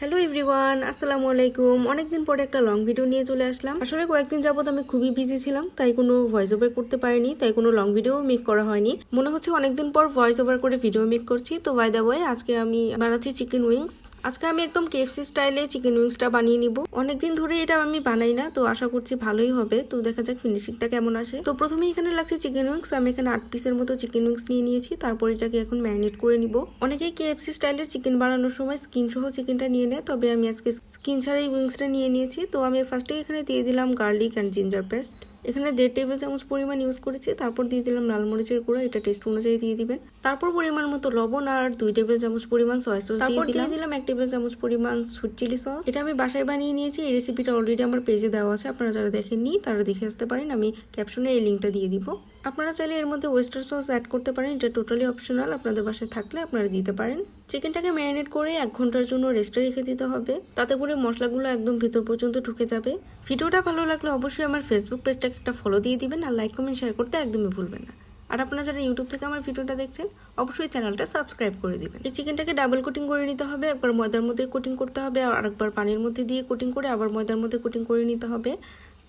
Hello everyone আসসালামু আলাইকুম অনেকদিন পরে একটা লং ভিডিও নিয়ে চলে আসলাম। আসলে কয়েকদিন যাবত আমি খুবই বিজি ছিলাম, তাই কোনো ভয়েস ওভার করতে পারিনি, তাই কোনো লং ভিডিও মেক করা হয়নি। মনে হচ্ছে অনেকদিন পর ভয়েস ওভার করে ভিডিও মেক করছি। তো বাই দা ওয়ে আজকে আমি বানাচ্ছি চিকেন উইংস আজকে আমি একদম কেএফসি স্টাইলে চিকেন উইংসটা বানিয়ে নিব। অনেকদিন ধরে এটা আমি বানাই না, তো আশা করছি ভালোই হবে। তো দেখা যাক ফিনিশিংটা কেমন আসে। তো প্রথমে এখানে লাগছে চিকেন উইংস আমি এখানে আট পিসের মতো চিকেন উইংস নিয়ে নিয়েছি। তারপর এটাকে এখন ম্যারিনেট করে নিব। অনেকেই কেএফসি স্টাইলের চিকেন বানানোর সময় স্কিন সহ চিকেনটা নিয়ে নেয় তবে আমি আজকে স্কিন ছাড়াই উইংসটা নিয়ে নিয়েছি। তো আমি ফার্স্টে এখানে দিয়ে দিলাম গার্লিক অ্যান্ড জিঞ্জার পেস্ট। এখানে দেড় টেবিল চামচ পরিমাণ ইউজ করেছি তারপর দিয়ে দিলাম লাল মরিচের গুঁড়ো এটা টেস্ট অনুযায়ী দিয়ে দিবেন। তারপর পরিমাণ মতো লবণ আর দুই টেবিল চামচ পরিমাণ সয়া সস তারপর দিয়ে দিলাম। এক টেবিল চামচ পরিমাণ সুইট চিলি সস এটা আমি বাসায় বানিয়ে নিয়েছি এই রেসিপিটা অলরেডি আমার পেজে দেওয়া আছে আপনারা যারা দেখেননি তারা দেখে আসতে পারেন। আমি ক্যাপশনে এই লিঙ্কটা দিয়ে দিব। আপনারা চাইলে এর মধ্যে ওয়েস্টার সস অ্যাড করতে পারেন। এটা টোটালি অপশনাল আপনাদের বাসায় থাকলে আপনারা দিতে পারেন। চিকেনটাকে ম্যারিনেট করে এক ঘণ্টার জন্য রেস্টে রেখে দিতে হবে। তাতে করে মশলাগুলো একদম ভেতর পর্যন্ত ঢুকে যাবে। ভিডিওটা ভালো লাগলে অবশ্যই আমার ফেসবুক পেজটাকে একটা ফলো দিয়ে দিবেন আর লাইক কমেন্ট শেয়ার করতে একদমই ভুলবেন না। আর আপনারা যারা ইউটিউব থেকে আমার ভিডিওটা দেখছেন, অবশ্যই চ্যানেলটা সাবস্ক্রাইব করে দেবেন। এই চিকেনটাকে ডাবল কোটিং করে নিতে হবে, একবার ময়দার মধ্যে কোটিং করতে হবে, আর একবার পানির মধ্যে দিয়ে কোটিং করে আবার ময়দার মধ্যে কোটিং করে নিতে হবে।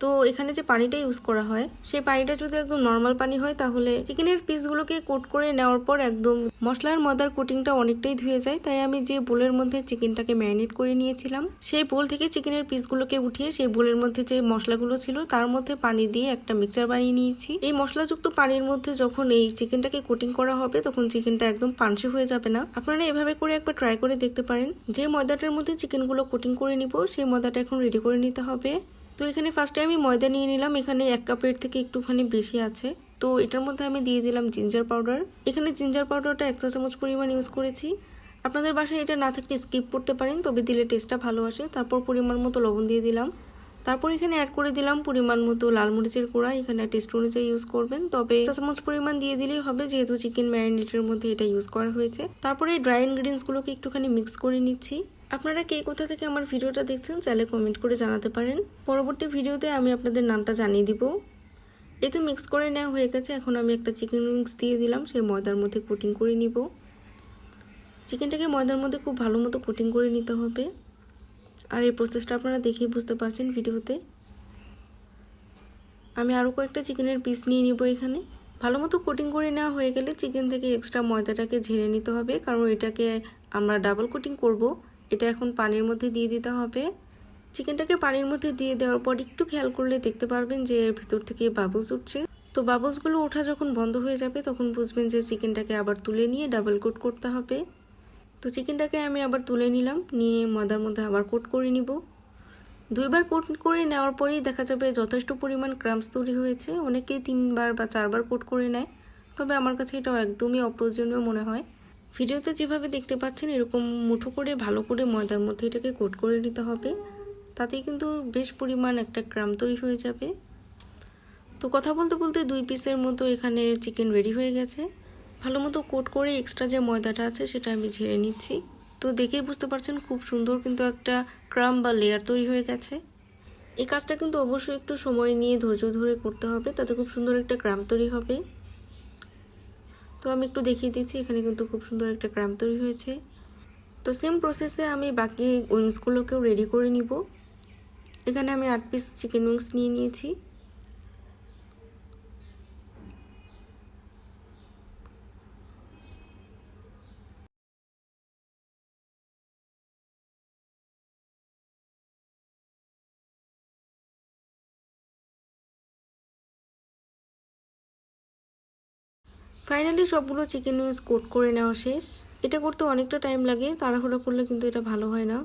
তো এখানে যে পানিটা ইউজ করা হয়, সেই পানিটা যদি একদম নর্মাল পানি হয়, তাহলে চিকেনের পিসগুলোকে কোট করে নেওয়ার পর একদম মশলার মদার কোটিংটা অনেকটাই ধুয়ে যায়। তাই আমি যে বোলের মধ্যে চিকেনটাকে ম্যারিনেট করে নিয়েছিলাম, সেই বোল থেকে চিকেনের পিসগুলোকে উঠিয়ে সেই বোলের মধ্যে যে মশলাগুলো ছিল, তার মধ্যে পানি দিয়ে একটা মিক্সচার বানিয়ে নিয়েছি। এই মশলাযুক্ত পানির মধ্যে যখন এই চিকেনটাকে কোটিং করা হবে, তখন চিকেনটা একদম পানসে হয়ে যাবে না। আপনারা এভাবে করে একবার ট্রাই করে দেখতে পারেন। যে ময়দাটার মধ্যে চিকেনগুলো কোটিং করে নিব, সেই ময়দাটা এখন রেডি করে নিতে হবে। তো এখানে ফার্স্টে আমি ময়দা নিয়ে নিলাম। এখানে এক কাপের থেকে একটুখানি বেশি আছে। তো এটার মধ্যে আমি দিয়ে দিলাম জিঞ্জার পাউডার এখানে জিঞ্জার পাউডারটা এক চা চামচ পরিমাণ ইউজ করেছি। আপনাদের বাসায় এটা না থাকলে স্কিপ করতে পারেন, তবে দিলে টেস্টটা ভালো আসে। তারপর পরিমাণ মতো লবণ দিয়ে দিলাম। তারপর এখানে অ্যাড করে দিলাম পরিমাণ মতো লাল মরিচের গুঁড়া এখানে টেস্ট অনুযায়ী ইউজ করবেন, তবে চা চামচ পরিমাণ দিয়ে দিলেই হবে, যেহেতু চিকেন ম্যারিনেটের মধ্যে এটা ইউজ করা হয়েছে। তারপরে ড্রাই ইনগ্রিডিয়েন্টসগুলোকে একটুখানি মিক্স করে নিচ্ছি। আপনারা কে কোথা থেকে আমার ভিডিওটা দেখছেন, চাইলে কমেন্ট করে জানাতে পারেন। পরবর্তী ভিডিওতে আমি আপনাদের নামটা জানিয়ে দিব। এই তো মিক্স করে নেওয়া হয়ে গেছে। এখন আমি একটা চিকেন উইংস দিয়ে দিলাম। সেই ময়দার মধ্যে কোটিং করে নিব। চিকেনটাকে ময়দার মধ্যে খুব ভালো মতো কোটিং করে নিতে হবে। আর এই প্রসেসটা আপনারা দেখেই বুঝতে পারছেন ভিডিওতে। আমি আরও কয়েকটা চিকেনের পিস নিয়ে নিব এখানে। ভালো মতো কোটিং করে নেওয়া হয়ে গেলে চিকেন থেকে এক্সট্রা ময়দাটাকে ঝেড়ে নিতে হবে। কারণ এটাকে আমরা ডাবল কোটিং করব। এটা এখন পানির মধ্যে দিয়ে দিতে হবে। চিকেনটাকে পানির মধ্যে দিয়ে দেওয়ার পর একটু খেয়াল করলে দেখতে পারবেন যে এর ভিতর থেকে বাবলস উঠছে। তো বাবলসগুলো ওঠা যখন বন্ধ হয়ে যাবে, তখন বুঝবেন যে চিকেনটাকে আবার তুলে নিয়ে ডাবল কোট করতে হবে। তো চিকেনটাকে আমি আবার তুলে নিলাম, নিয়ে ময়দার মধ্যে আবার কোট করে নিব। দুইবার কোট করে নেওয়ার পরেই দেখা যাবে যথেষ্ট পরিমাণ ক্রামস তৈরি হয়েছে। অনেকেই তিনবার বা চারবার কোট করে নেয়, তবে আমার কাছে এটা একদমই অপ্রয়োজনীয় মনে হয়। ভিডিওতে যেভাবে দেখতে পাচ্ছেন, এরকম মুঠো করে, ভালো করে ময়দার মধ্যে এটাকে কোট করে নিতে হবে। তাতেই কিন্তু বেশ পরিমাণ একটা ক্রাম তৈরি হয়ে যাবে। তো কথা বলতে বলতে দুই পিসের মতো এখানে চিকেন রেডি হয়ে গেছে। ভালো মতো কোট করে এক্সট্রা যে ময়দাটা আছে, সেটা আমি ঝেড়ে নিচ্ছি। তো দেখেই বুঝতে পারছেন, খুব সুন্দর কিন্তু একটা ক্রাম বা লেয়ার তৈরি হয়ে গেছে। এই কাজটা কিন্তু অবশ্যই একটু সময় নিয়ে ধৈর্য ধরে করতে হবে, তাতে খুব সুন্দর একটা ক্রাম তৈরি হবে। তো আমি একটু দেখিয়ে দিচ্ছি, এখানে কিন্তু খুব সুন্দর একটা ক্রাম তৈরি হয়েছে। তো সেম প্রসেসে আমি বাকি উইংসগুলোকেও রেডি করে নিব। এখানে আমি আট পিস চিকেন উইংস নিয়ে নিয়েছি। ফাইনালি সবগুলো চিকেন উইংস কোট করে নেওয়া শেষ। এটা করতে অনেকটা টাইম লাগে, তাড়াহুড়ো করলে কিন্তু এটা ভালো হয় না।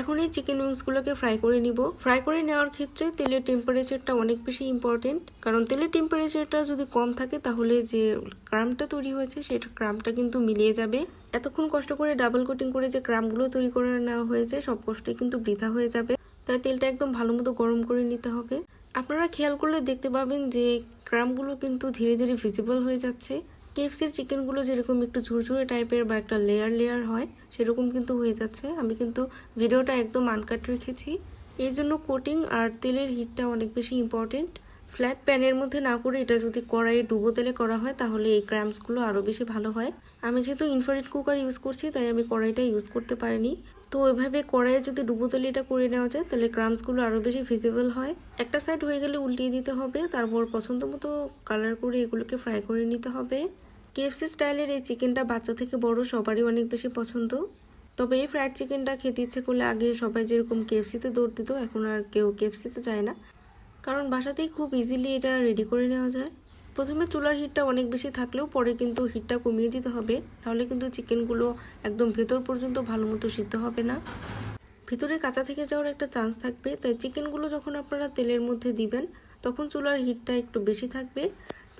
এখন এই চিকেন উইংসগুলোকে ফ্রাই করে নিব। ফ্রাই করে নেওয়ার ক্ষেত্রে তেলের টেম্পারেচারটা অনেক বেশি ইম্পর্টেন্ট কারণ তেলের টেম্পারেচারটা যদি কম থাকে তাহলে যে ক্রামটা তৈরি হয়েছে, সেটা ক্রামটা কিন্তু মিলিয়ে যাবে। এতক্ষণ কষ্ট করে ডাবল কোটিং করে যে ক্রামগুলো তৈরি করে নেওয়া হয়েছে, সব কষ্টই কিন্তু বৃথা হয়ে যাবে। তাই তেলটা একদম ভালো মতো গরম করে নিতে হবে। আপনারা খেয়াল করলে দেখতে পাবেন যে ক্রামগুলো কিন্তু ধীরে ধীরে ভিজিবল হয়ে যাচ্ছে। কেএফসির চিকেনগুলো যেরকম একটু ঝুরঝুরে টাইপের বা একটা লেয়ার লেয়ার হয়, সেরকম কিন্তু হয়ে যাচ্ছে। আমি কিন্তু ভিডিওটা একদম আনকাট রেখেছি। এই জন্য কোটিং আর তেলের হিটটা অনেক বেশি ইম্পর্টেন্ট ফ্ল্যাট প্যানের মধ্যে না করে এটা যদি কড়াইয়ে ডুবো তেলে করা হয়, তাহলে এই ক্র্যাম্পসগুলো আরও বেশি ভালো হয়। আমি যেহেতু ইনফ্রারেড কুকার ইউজ করছি, তাই আমি কড়াইটা ইউজ করতে পারিনি। তো ওইভাবে কড়াইয়ে যদি ডুবোতলিটা করে নেওয়া যায়, তাহলে ক্রামসগুলো আরও বেশি ভিজিবল হয়। একটা সাইড হয়ে গেলে উল্টিয়ে দিতে হবে, তারপর পছন্দ মতো কালার করে এগুলোকে ফ্রাই করে নিতে হবে। কেএফসি স্টাইলের এই চিকেনটা বাচ্চা থেকে বড়, সবারই অনেক বেশি পছন্দ। তবে এই ফ্রাইড চিকেনটা খেতে ইচ্ছে করলে আগে সবাই যেরকম কেএফসিতে দৌড় দিত, এখন আর কেউ কেএফসিতে যায় না। কারণ বাসাতেই খুব ইজিলি এটা রেডি করে নেওয়া যায়। প্রথমে চুলার হিটটা অনেক বেশি থাকলেও পরে কিন্তু হিটটা কমিয়ে দিতে হবে। নাহলে কিন্তু চিকেনগুলো একদম ভেতর পর্যন্ত ভালো মতো সিদ্ধ হবে না। ভিতরে কাঁচা থেকে যাওয়ার একটা চান্স থাকবে। তাই চিকেনগুলো যখন আপনারা তেলের মধ্যে দিবেন, তখন চুলার হিটটা একটু বেশি থাকবে।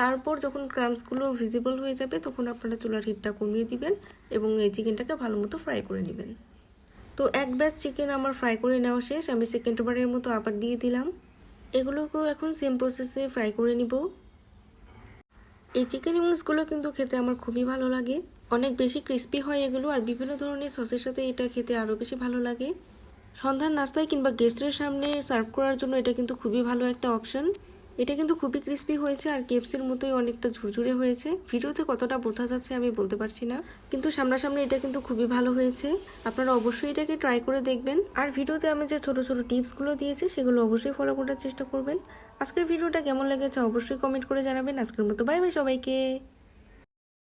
তারপর যখন ক্রামসগুলো ভিজিবল হয়ে যাবে, তখন আপনারা চুলার হিটটা কমিয়ে দিবেন এবং এই চিকেনটাকে ভালো মতো ফ্রাই করে নেবেন। তো এক ব্যাচ চিকেন আমার ফ্রাই করে নেওয়া শেষ। আমি সেকেন্ড বারের মতো আবার দিয়ে দিলাম। এগুলোকেও এখন সেম প্রসেসে ফ্রাই করে নিব। এই চিকেন উইংসগুলো কিন্তু খেতে আমার খুবই ভালো লাগে। অনেক বেশি ক্রিস্পি হয় এগুলো আর বিভিন্ন ধরনের সসের সাথে এটা খেতে আরও বেশি ভালো লাগে। সন্ধ্যার নাস্তায় কিংবা গেস্টের সামনে সার্ভ করার জন্য এটা কিন্তু খুবই ভালো একটা অপশন এটা কিন্তু খুবই ক্রিস্পি হয়েছে আর কেপসির মতোই অনেকটা ঝুরঝুরে হয়েছে। ভিডিওতে কতটা বোঝা যাচ্ছে আমি বলতে পারছি না। কিন্তু সামনাসামনি এটা কিন্তু খুবই ভালো হয়েছে। আপনারা অবশ্যই এটাকে ট্রাই করে দেখবেন। আর ভিডিওতে আমি যে ছোট ছোট টিপসগুলো দিয়েছি, সেগুলো অবশ্যই ফলো করার চেষ্টা করবেন। আজকের ভিডিওটা কেমন লেগেছে অবশ্যই কমেন্ট করে জানাবেন। আজকের মতো বাই বাই সবাইকে।